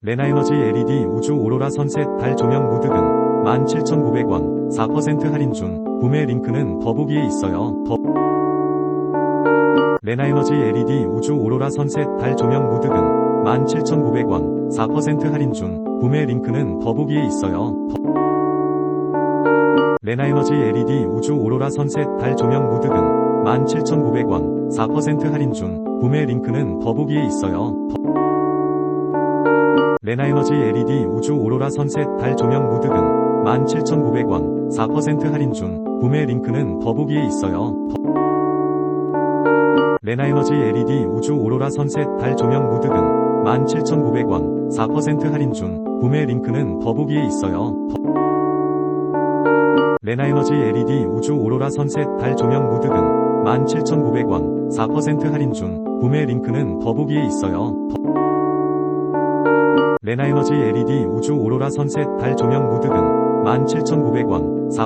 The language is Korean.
레나에너지 LED 우주 오로라 선셋 달 조명 무드 등 17,900원 4% 할인 중 구매 링크는 더보기에 있어요. 더 레나에너지 LED 우주 오로라 선셋 달 조명 무드 등 17,900원 4% 할인 중 구매 링크는 더보기에 있어요. 더 레나에너지 LED 우주 오로라 선셋 달 조명 무드 등 17,900원 4% 할인 중 구매 링크는 더보기에 있어요. 더 레나에너지 LED 우주 오로라 선셋 달 조명 무드 등 17,900원 4% 할인 중 구매 링크는 더보기에 있어요. 더 레나에너지 LED 우주 오로라 선셋 달 조명 무드 등 17,900원 4% 할인 중 구매 링크는 더보기에 있어요. 더 레나에너지 LED 우주 오로라 선셋 달 조명 무드 등 17,900원 4% 할인 중 구매 링크는 더보기에 있어요. 더 레나에너지 LED 우주 오로라 선셋 달 조명 무드 등 17,900원 4%